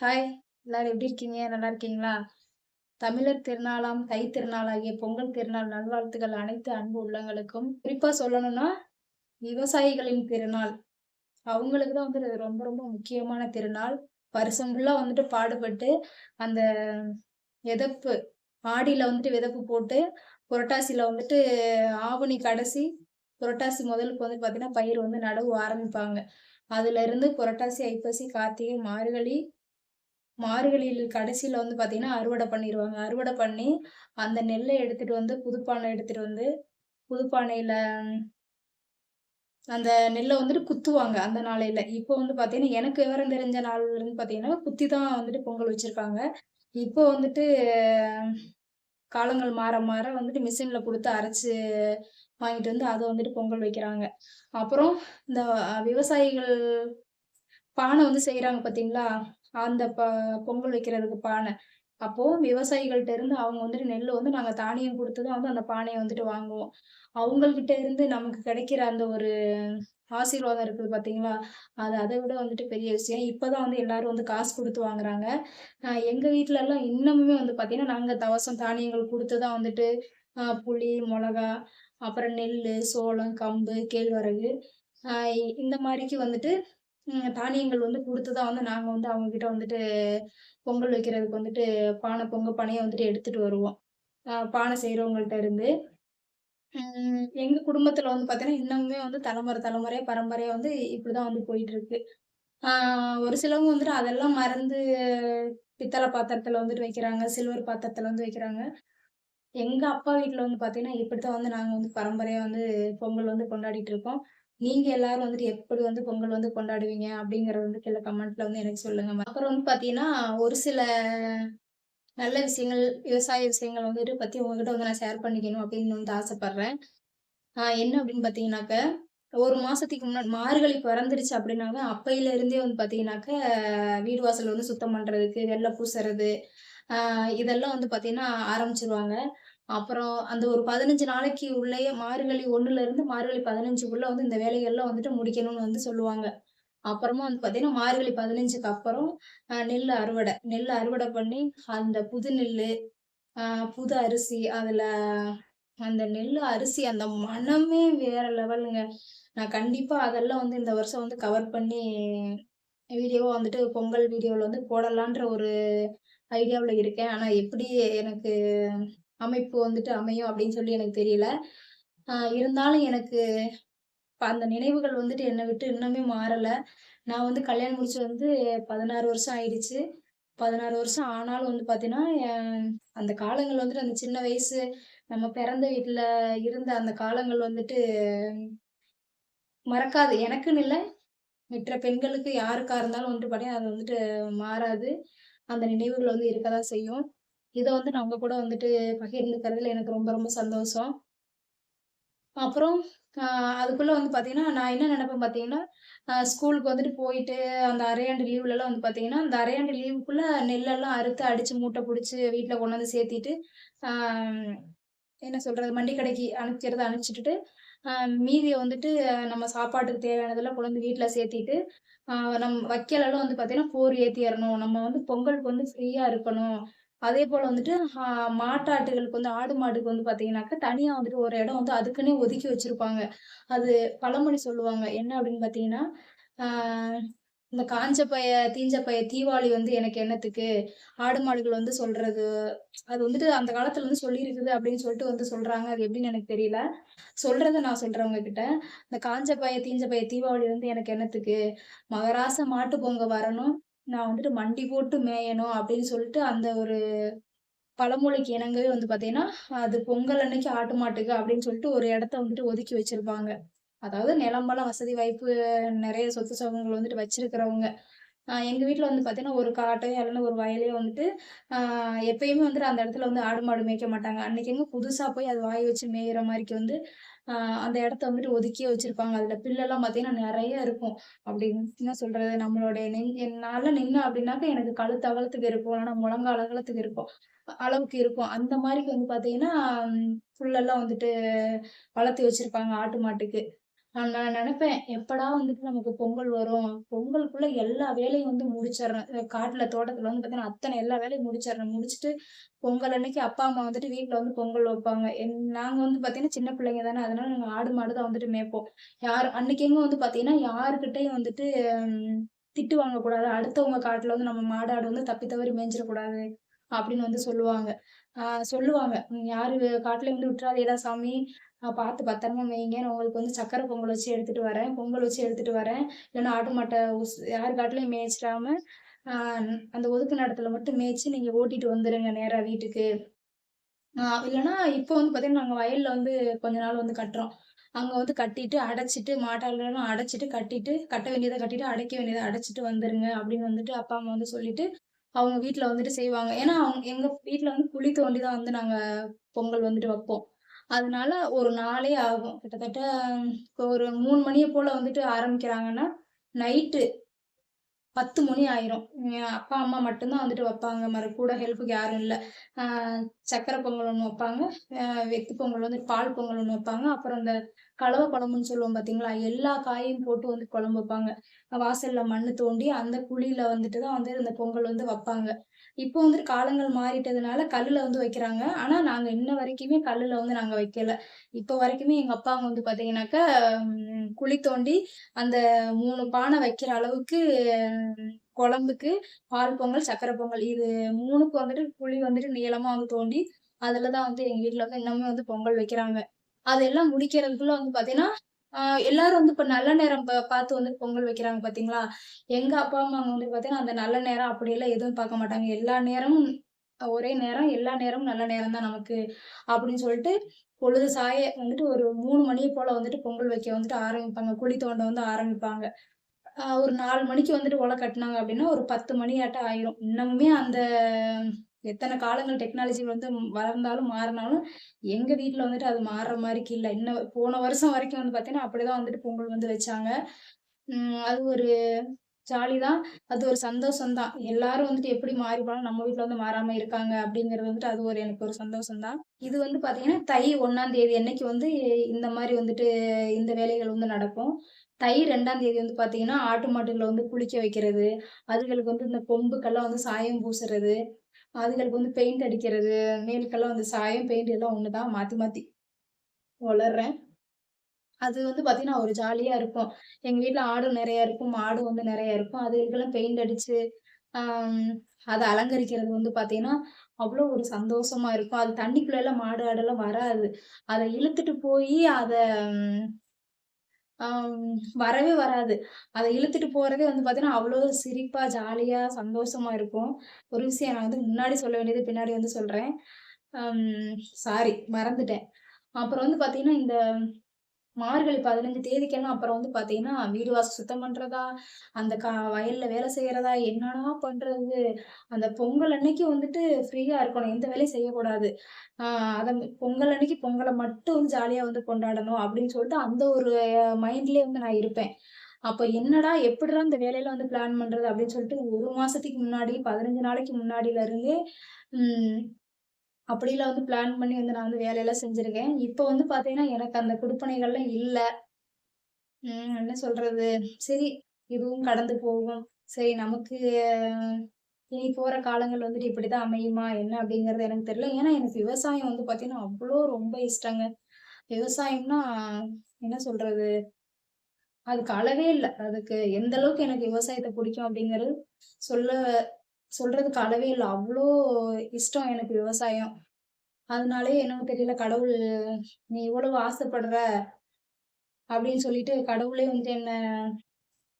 Hi எல்லாரும் எப்படி இருக்கீங்க? நல்லா இருக்கீங்களா? தமிழர் திருநாளாம் தை திருநாளாகிய பொங்கல் திருநாள் நல்வாழ்த்துக்கள் அனைத்து அன்பு உள்ளங்களுக்கும். குறிப்பாக சொல்லணும்னா விவசாயிகளின் திருநாள். அவங்களுக்கு தான் வந்து ரொம்ப ரொம்ப முக்கியமான திருநாள். வருஷம் ஃபுல்லாக வந்துட்டு பாடுபட்டு அந்த விதப்பு ஆடியில் வந்துட்டு விதப்பு போட்டு புரட்டாசியில் வந்துட்டு ஆவணி கடைசி புரட்டாசி முதலுக்கு வந்து பார்த்தீங்கன்னா பயிர் வந்து நடவு ஆரம்பிப்பாங்க. அதுல இருந்து புரட்டாசி ஐப்பசி கார்த்திகை மார்கழி மார்கழியில் கடைசியில் வந்து பார்த்திங்கன்னா அறுவடை பண்ணிடுவாங்க அறுவடை பண்ணி அந்த நெல்லை எடுத்துட்டு வந்து புதுப்பானை எடுத்துகிட்டு வந்து புதுப்பானையில் அந்த நெல்லை வந்துட்டு குத்துவாங்க அந்த நாளையில். இப்போ வந்து பார்த்தீங்கன்னா எனக்கு விவரம் தெரிஞ்ச நாள்லேருந்து பார்த்தீங்கன்னா குத்தி தான் வந்துட்டு பொங்கல் வச்சுருக்காங்க. இப்போ வந்துட்டு காலங்கள் மாற மாற வந்துட்டு மிஷினில் கொடுத்து அரைச்சு வாங்கிட்டு வந்து அதை வந்துட்டு பொங்கல் வைக்கிறாங்க. அப்புறம் இந்த விவசாயிகள் பானை வந்து செய்கிறாங்க பார்த்தீங்களா அந்த ப பொங்கல் வைக்கிறதுக்கு பானை. அப்போ விவசாயிகள்கிட்ட இருந்து அவங்க வந்துட்டு நெல் வந்து நாங்க தானியம் கொடுத்து தான் வந்து அந்த பானையை வந்துட்டு வாங்குவோம். அவங்கள்கிட்ட இருந்து நமக்கு கிடைக்கிற அந்த ஒரு ஆசீர்வாதம் இருக்குது பார்த்தீங்களா அது அதை விட வந்துட்டு பெரிய விஷயம். இப்பதான் வந்து எல்லாரும் வந்து காசு கொடுத்து வாங்குறாங்க. எங்கள் வீட்டிலலாம் இன்னமுமே வந்து பார்த்தீங்கன்னா நாங்கள் தவசம் தானியங்கள் கொடுத்து தான் வந்துட்டு புளி மிளகா அப்புறம் நெல் சோளம் கம்பு கேழ்வரகு இந்த மாதிரிக்கு வந்துட்டு தானியங்கள் வந்து கொடுத்து தான் வந்து நாங்கள் வந்து அவங்கக்கிட்ட வந்துட்டு பொங்கல் வைக்கிறதுக்கு வந்துட்டு பானை பொங்கல் பானையை வந்துட்டு எடுத்துட்டு வருவோம். பானை செய்கிறவங்கள்ட்ட இருந்து. எங்கள் குடும்பத்தில் வந்து பார்த்தீங்கன்னா இன்னமுமே வந்து தலைமுறை தலைமுறையாக பரம்பரையாக வந்து இப்படி தான் வந்து போயிட்டு இருக்கு ஒரு சிலவங்க வந்துட்டு அதெல்லாம் மறந்து பித்தளை பாத்திரத்தில் வந்துட்டு வைக்கிறாங்க சில்வர் பாத்திரத்தில் வந்து வைக்கிறாங்க. எங்கள் அப்பா வீட்டில் வந்து பார்த்தீங்கன்னா இப்படி தான் வந்து நாங்கள் வந்து பரம்பரையாக வந்து பொங்கல் வந்து கொண்டாடிட்டு இருக்கோம். நீங்க எல்லாரும் வந்துட்டு எப்படி வந்து பொங்கல் வந்து கொண்டாடுவீங்க அப்படிங்கறது வந்து கீழே கமெண்ட்ல வந்து எனக்கு சொல்லுங்க அப்புறம் வந்து பாத்தீங்கன்னா ஒரு சில நல்ல விஷயங்கள் விவசாய விஷயங்கள் வந்துட்டு பத்தி உங்ககிட்ட வந்து நான் ஷேர் பண்ணிக்கணும் அப்படின்னு வந்து ஆசைப்படுறேன். என்ன அப்படின்னு பாத்தீங்கன்னாக்க ஒரு மாசத்துக்கு முன்னாடி மார்கழி பிறந்துருச்சு அப்படின்னாக்க அப்பையில இருந்தே வந்து பாத்தீங்கன்னாக்க வீடு வாசல் வந்து சுத்தம் பண்றதுக்கு வெள்ளை பூசுறது ஆஹ் இதெல்லாம் வந்து பாத்தீங்கன்னா ஆரம்பிச்சிருவாங்க. அப்புறம் அந்த ஒரு பதினஞ்சு நாளைக்கு உள்ளேயே மார்கழி ஒன்றுலேருந்து மார்கழி மார்கழி பதினஞ்சுக்குள்ள வந்து இந்த வேலைகள்லாம் வந்துட்டு முடிக்கணும்னு வந்து சொல்லுவாங்க. அப்புறமா வந்து பார்த்தீங்கன்னா மார்கழி பதினஞ்சுக்கு அப்புறம் நெல் அறுவடை. நெல் அறுவடை பண்ணி அந்த புது நெல் புது அரிசி அதில் அந்த நெல் அரிசி அந்த மனமே வேற லெவலுங்க. நான் கண்டிப்பாக அதெல்லாம் வந்து இந்த வருஷம் வந்து கவர் பண்ணி வீடியோவை வந்துட்டு பொங்கல் வீடியோவில் வந்து போடலான்ற ஒரு ஐடியாவில் இருக்கேன். ஆனால் எப்படி எனக்கு அமைப்பு வந்துட்டு அமையும் அப்படின்னு சொல்லி எனக்கு தெரியல. இருந்தாலும் எனக்கு அந்த நினைவுகள் வந்துட்டு என்னை விட்டு இன்னுமே மாறலை. நான் வந்து கல்யாணம் முடிச்சு வந்து பதினாறு வருஷம் ஆயிடுச்சு. பதினாறு வருஷம் ஆனாலும் வந்து பார்த்தீங்கன்னா அந்த காலங்கள் வந்துட்டு அந்த சின்ன வயசு நம்ம பிறந்த வீட்டில் இருந்த அந்த காலங்கள் வந்துட்டு மறக்காது. எனக்குன்னு இல்லை. மற்ற பெண்களுக்கு யாருக்கா இருந்தாலும் வந்துட்டு பார்த்தீங்கன்னா அது வந்துட்டு மாறாது. அந்த நினைவுகள் வந்து இருக்க தான் செய்யும். இதை வந்து நான் கூட வந்துட்டு பகிர்ந்துக்கிறதுல எனக்கு ரொம்ப ரொம்ப சந்தோஷம். அப்புறம் அதுக்குள்ள வந்து பார்த்தீங்கன்னா நான் என்ன நினைப்பேன் பார்த்தீங்கன்னா ஸ்கூலுக்கு வந்துட்டு போயிட்டு அந்த அரையாண்டு லீவுலலாம் வந்து பார்த்தீங்கன்னா அந்த அரையாண்டு லீவுக்குள்ள நெல்லெல்லாம் அறுத்து அடிச்சு மூட்டை பிடிச்சி வீட்டில் கொண்டு வந்து சேர்த்திட்டு என்ன சொல்றது மண்டி கடைக்கு அனுப்பிக்கிறத அனுப்பிச்சிட்டு மீதியை வந்துட்டு நம்ம சாப்பாட்டுக்கு தேவையானதெல்லாம் கொண்டு வந்து வீட்டில் சேர்த்திட்டு நம் வைக்கலெல்லாம் வந்து பார்த்தீங்கன்னா போர் ஏற்றிடணும் நம்ம வந்து பொங்கலுக்கு வந்து ஃப்ரீயாக இருக்கணும். அதே போல வந்துட்டு மாட்டாட்டுகளுக்கு வந்து ஆடு மாடுக்கு வந்து பார்த்தீங்கன்னாக்கா தனியா வந்துட்டு ஒரு இடம் வந்து அதுக்குன்னே ஒதுக்கி வச்சிருப்பாங்க. அது பழமொழி சொல்லுவாங்க. என்ன அப்படின்னு பாத்தீங்கன்னா ஆஹ் இந்த காஞ்ச பய தீஞ்ச பய தீபாவளி வந்து எனக்கு என்னத்துக்கு? ஆடு மாடுகள் வந்து சொல்றது அது வந்துட்டு அந்த காலத்துல வந்து சொல்லியிருக்குது அப்படின்னு சொல்லிட்டு வந்து சொல்றாங்க. அது எப்படின்னு எனக்கு தெரியல. சொல்றத நான் சொல்றவங்க கிட்ட இந்த காஞ்ச பய தீஞ்ச பய தீபாவளி வந்து எனக்கு என்னத்துக்கு? மகராச மாட்டு பொங்க வரணும். நான் வந்துட்டு மண்டி போட்டு மேயணும் அப்படின்னு சொல்லிட்டு அந்த ஒரு பழமொழிக்கு இணங்கவே வந்து பாத்தீங்கன்னா அது பொங்கல் அன்னைக்கு ஆட்டு மாட்டுக்கு அப்படின்னு சொல்லிட்டு ஒரு இடத்த வந்துட்டு ஒதுக்கி வச்சிருப்பாங்க. அதாவது நிலம்பலம் வசதி வாய்ப்பு நிறைய சொத்து சுகங்கள் வந்துட்டு வச்சிருக்கிறவங்க. எங்கள் வீட்டில் வந்து பார்த்தீங்கன்னா ஒரு காட்டையோ இல்லைன்னா ஒரு வயலையோ வந்துட்டு எப்பயுமே வந்துட்டு அந்த இடத்துல வந்து ஆடு மாடு மேய்க்க மாட்டாங்க. அன்றைக்கி எங்கே புதுசாக போய் அது வாய் வச்சு மேயிற மாதிரிக்கு வந்து அந்த இடத்த வந்துட்டு ஒதுக்கியே வச்சுருப்பாங்க. அதில் பில்லெல்லாம் பார்த்தீங்கன்னா நிறைய இருக்கும். அப்படின்னு என்ன சொல்கிறது நம்மளுடைய நெஞ் என்னால் நின்று அப்படின்னாக்க எனக்கு கழுத்து அகலத்துக்கு இருக்கும். இல்லைன்னா முழங்கால் அகலத்துக்கு இருக்கும். அளவுக்கு இருக்கும். அந்த மாதிரிக்கு வந்து பார்த்தீங்கன்னா புல்லெல்லாம் வந்துட்டு வளர்த்தி வச்சுருப்பாங்க ஆட்டு மாட்டுக்கு. நான் நான் நினைப்பேன் எப்படா வந்துட்டு நமக்கு பொங்கல் வரும்? பொங்கலுக்குள்ள எல்லா வேலையும் வந்து முடிச்சிடுறேன். காட்டுல, தோட்டத்துல வந்து பார்த்தீங்கன்னா, அத்தனை எல்லா வேலையும் முடிச்சிடுறேன். முடிச்சுட்டு பொங்கல் அன்னைக்கு அப்பா, அம்மா வந்துட்டு வீட்டில் வந்து பொங்கல் வைப்பாங்க. என் நாங்க வந்து பார்த்தீங்கன்னா, சின்ன பிள்ளைங்க தானே, அதனால நாங்க ஆடு, மாடு தான் வந்துட்டு மேய்ப்போம். யார் அன்னைக்குங்க வந்து பார்த்தீங்கன்னா, யாருக்கிட்டையும் வந்துட்டு திட்டு வாங்கக்கூடாது. அடுத்தவங்க காட்டுல வந்து நம்ம மாடு, ஆடு வந்து தப்பி தவறி மேய்ஞ்சிடக்கூடாது அப்படின்னு வந்து சொல்லுவாங்க. ஆஹ் சொல்லுவாங்க. யாரு காட்டுல வந்து விட்டுறாதேடா சாமி. பார்த்து பத்திரமா வைங்க நான் உங்களுக்கு வந்து சக்கரை பொங்கல் வச்சு எடுத்துட்டு வரேன். பொங்கல் வச்சு எடுத்துட்டு வரேன். இல்லைன்னா ஆட்டு மாட்டை உஸ் யார் காட்டிலையும் மேய்ச்சிடாம, அந்த ஒதுக்கு இடத்துல மட்டும் மேய்ச்சி நீங்க ஓட்டிட்டு வந்துடுங்க நேராக வீட்டுக்கு." இல்லைன்னா இப்போ வந்து பார்த்தீங்கன்னா, நாங்கள் வயலில் வந்து கொஞ்ச நாள் வந்து கட்டுறோம். அங்கே வந்து கட்டிட்டு, அடைச்சிட்டு மாட்டாளெல்லாம் அடைச்சிட்டு, கட்டிட்டு, கட்ட வேண்டியதை கட்டிட்டு, அடைக்க வேண்டியதை அடைச்சிட்டு வந்துருங்க அப்படின்னு வந்துட்டு அப்பா, அம்மா வந்து சொல்லிட்டு, அவங்க வீட்டில் வந்துட்டு செய்வாங்க. ஏன்னா, அவங்க எங்கள் வீட்டில் வந்து குழி தோண்டி தான் வந்து நாங்கள் பொங்கல் வந்துட்டு வைப்போம். அதனால ஒரு நாளே ஆகும். கிட்டத்தட்ட ஒரு மூணு மணியை போல வந்துட்டு ஆரம்பிக்கிறாங்கன்னா, நைட்டு 10 மணி ஆயிரும். அப்பா, அம்மா மட்டும்தான் வந்துட்டு வைப்பாங்க. மறு கூட ஹெல்ப்புக்கு யாரும் இல்லை சக்கரை சர்க்கரை பொங்கல் ஒன்று வைப்பாங்க. வெத்து பொங்கல் வந்து பால் பொங்கல் ஒன்று வைப்பாங்க. அப்புறம் இந்த கலவை குழம்புன்னு சொல்லுவோம் பார்த்தீங்களா? எல்லா காயும் போட்டு வந்து குழம்பு வைப்பாங்க. வாசல்ல மண் தோண்டி, அந்த குழியில வந்துட்டு தான் வந்து இந்த பொங்கல் வந்து வைப்பாங்க இப்போ வந்துட்டு காலங்கள் மாறிட்டதுனால கல்லில் வந்து வைக்கிறாங்க. ஆனால் நாங்கள் இன்ன வரைக்குமே கல்லில் வந்து நாங்கள் வைக்கல. இப்போ வரைக்குமே எங்க அப்பாங்க வந்து பார்த்தீங்கன்னாக்கா, குழி தோண்டி அந்த மூணு பானை வைக்கிற அளவுக்கு குழம்புக்கு பால் பொங்கல், சக்கரை பொங்கல் இது மூணுக்கு வந்துட்டு குழி வந்துட்டு நீளமாக வந்து தோண்டி, அதில் தான் வந்து எங்கள் வீட்டில் வந்து இன்னமும் வந்து பொங்கல் வைக்கிறாங்க. அதெல்லாம் முடிக்கிறதுக்குள்ள வந்து பார்த்தீங்கன்னா, எல்லாரும் வந்து இப்போ நல்ல நேரம் பார்த்து வந்து பொங்கல் வைக்கிறாங்க பார்த்தீங்களா? எங்கள் அப்பா, அம்மா வந்து பார்த்தீங்கன்னா, அந்த நல்ல நேரம் அப்படியெல்லாம் எதுவும் பார்க்க மாட்டாங்க. எல்லா நேரமும் ஒரே நேரம், எல்லா நேரமும் நல்ல நேரம் தான் நமக்கு அப்படின்னு சொல்லிட்டு, பொழுது சாய வந்துட்டு ஒரு மூணு மணி போல வந்துட்டு பொங்கல் வைக்க வந்துட்டு ஆரம்பிப்பாங்க. குழி தோண்ட வந்து ஆரம்பிப்பாங்க. ஒரு நாலு மணிக்கு வந்துட்டு ஒலை கட்டினாங்க அப்படின்னா, ஒரு 10 மணியாட்டம் ஆயிரும். இன்னமுமே அந்த எத்தனை காலங்கள் டெக்னாலஜி வந்து வளர்ந்தாலும், மாறினாலும் எங்க வீட்டில் வந்துட்டு அது மாறுற மாதிரிக்கு இல்லை இன்ன போன வருஷம் வரைக்கும் வந்து பார்த்தீங்கன்னா, அப்படிதான் வந்துட்டு பொங்கல் வந்து வச்சாங்க. அது ஒரு ஜாலி தான். அது ஒரு சந்தோஷம் தான். எல்லாரும் வந்துட்டு எப்படி மாறி போனாலும் நம்ம வீட்டில் வந்து மாறாம இருக்காங்க அப்படிங்கிறது வந்துட்டு அது ஒரு எனக்கு ஒரு சந்தோஷம் தான். இது வந்து பார்த்தீங்கன்னா, தை 1ஆம் தேதி அன்னைக்கு வந்து இந்த மாதிரி வந்துட்டு இந்த வேலைகள் வந்து நடக்கும். தை ரெண்டாம் தேதி வந்து பார்த்தீங்கன்னா, ஆட்டு மாட்டுகளை வந்து குளிக்க வைக்கிறது. அதுகளுக்கு வந்து இந்த கொம்புக்கெல்லாம் வந்து சாயம் பூசுறது. அதுகளுக்கு வந்து பெயிண்ட் அடிக்கிறது. மேலுக்கெல்லாம் வந்து சாயம், பெயிண்ட் எல்லாம் ஒன்று தான். மாற்றி மாற்றி வளர்றேன் அது வந்து பார்த்தீங்கன்னா, ஒரு ஜாலியாக இருக்கும். எங்கள் வீட்டில் ஆடு நிறையா இருக்கும். மாடும் வந்து நிறையா இருக்கும். அதுகளுக்கெல்லாம் பெயிண்ட் அடித்து அதை அலங்கரிக்கிறது வந்து பார்த்தீங்கன்னா, அவ்வளோ ஒரு சந்தோஷமா இருக்கும். அது தண்ணிக்குள்ளெல்லாம் மாடு, ஆடெல்லாம் வராது. அதை இழுத்துட்டு போய் அதை வரவே வராது. அதை இழுத்துட்டு போறதே வந்து பார்த்தீங்கன்னா, அவ்வளோ சிரிப்பா, ஜாலியா, சந்தோஷமா இருக்கும். ஒரு விஷயம் நான் வந்து முன்னாடி சொல்ல வேண்டியது பின்னாடி வந்து சொல்றேன். சாரி மறந்துட்டேன். அப்புறம் வந்து பார்த்தீங்கன்னா, இந்த மார்கழி 15 தேதிக்கெல்லாம் அப்புறம் வந்து பார்த்தீங்கன்னா, வீடு வாசல் சுத்தம் பண்றதா, அந்த கா வயல்ல வேலை செய்கிறதா என்னடா பண்றது? அந்த பொங்கல் அன்னைக்கு வந்துட்டு ஃப்ரீயா இருக்கணும். எந்த வேலையும் செய்யக்கூடாது. அதை அத பொங்கல் அன்னைக்கு பொங்கலை மட்டும் வந்து ஜாலியா வந்து கொண்டாடணும் அப்படின்னு சொல்லிட்டு அந்த ஒரு மைண்ட்லயே வந்து நான் இருப்பேன். அப்ப என்னடா எப்படிடா இந்த வேலையில் வந்து பிளான் பண்றது அப்படின்னு சொல்லிட்டு ஒரு மாசத்துக்கு முன்னாடி 15 நாளைக்கு முன்னாடில இருந்தே அப்படிலாம் வந்து பிளான் பண்ணி வந்து நான் வந்து வேலையெல்லாம் செஞ்சுருக்கேன் இப்போ வந்து பார்த்தீங்கன்னா, எனக்கு அந்த குடுப்பனைகள்லாம் இல்லை ம் என்ன சொல்கிறது சரி இதுவும் கடந்து போகும். சரி நமக்கு இனி போகிற காலங்கள் வந்துட்டு இப்படிதான் அமையுமா? என்ன அப்படிங்கிறது எனக்கு தெரியல. ஏன்னா எனக்கு விவசாயம் வந்து பார்த்தீங்கன்னா, அவ்வளோ ரொம்ப இஷ்டங்க. விவசாயம்னா என்ன சொல்கிறது அதுக்கு அளவே இல்லை அதுக்கு எந்த அளவுக்கு எனக்கு விவசாயத்தை பிடிக்கும் அப்படிங்கிறது சொல்ல சொல்றதுக்கு அளவே இல்லை அவ்வளோ இஷ்டம் எனக்கு விவசாயம். அதனாலே எனக்கு தெரியல கடவுள் நீ இவ்வளவு ஆசைப்படுற அப்படின்னு சொல்லிட்டு கடவுளே வந்து என்ன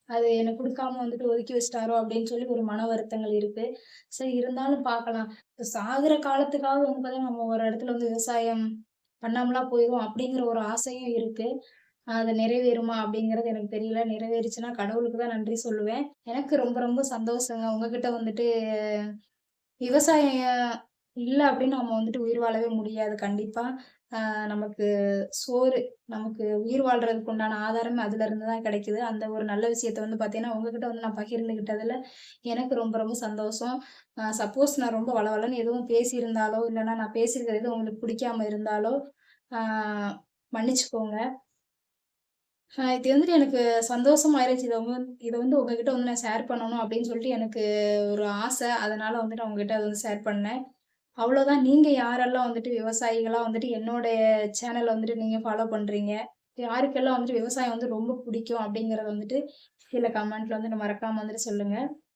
அது எனக்கு கொடுக்காம வந்துட்டு ஒதுக்கி வச்சிட்டாரோ அப்படின்னு சொல்லி ஒரு மன வருத்தங்கள் இருக்கு. சரி இருந்தாலும் பார்க்கலாம். இப்போ சாகுற காலத்துக்காக வந்து பார்த்தீங்கன்னா, நம்ம ஒரு இடத்துல வந்து விவசாயம் பண்ணாமலாம் போயிடும் அப்படிங்கிற ஒரு ஆசையும் இருக்கு. அது நிறைவேறுமா அப்படிங்கிறது எனக்கு தெரியல. நிறைவேறுச்சுன்னா கடவுளுக்கு தான் நன்றி சொல்லுவேன். எனக்கு ரொம்ப ரொம்ப சந்தோஷங்க. உங்ககிட்ட வந்துட்டு விவசாயம் இல்லை அப்படின்னு நம்ம வந்துட்டு உயிர் வாழவே முடியாது கண்டிப்பாக நமக்கு சோறு, நமக்கு உயிர் வாழ்றதுக்கு உண்டான ஆதாரமே அதுலருந்து தான் கிடைக்குது. அந்த ஒரு நல்ல விஷயத்த வந்து பார்த்தீங்கன்னா, உங்ககிட்ட வந்து நான் பகிர்ந்துக்கிட்டதில் எனக்கு ரொம்ப ரொம்ப சந்தோஷம். சப்போஸ் நான் ரொம்ப வளவளன்னு எதுவும் பேசியிருந்தாலோ, இல்லைன்னா நான் பேசியிருக்கிறது எதுவும் உங்களுக்கு பிடிக்காம இருந்தாலோ, மன்னிச்சுக்கோங்க. இது வந்துட்டு எனக்கு சந்தோஷமாயிருச்சு இருந்துச்சு. இதை வந்து இதை வந்து உங்ககிட்ட வந்து நான் ஷேர் பண்ணணும் அப்படின்னு சொல்லிட்டு எனக்கு ஒரு ஆசை. அதனால வந்துட்டு நான் உங்ககிட்ட வந்து ஷேர் பண்ணேன். அவ்வளோதான். நீங்கள் யாரெல்லாம் வந்துட்டு விவசாயிகளாக வந்துட்டு என்னோடைய சேனலை வந்துட்டு நீங்கள் ஃபாலோ பண்ணுறீங்க யாருக்கெல்லாம் வந்துட்டு விவசாயம் வந்து ரொம்ப பிடிக்கும் அப்படிங்கிறத வந்துட்டு கீழே கமெண்ட்டில் வந்துட்டு மறக்காமல் வந்துட்டு சொல்லுங்கள்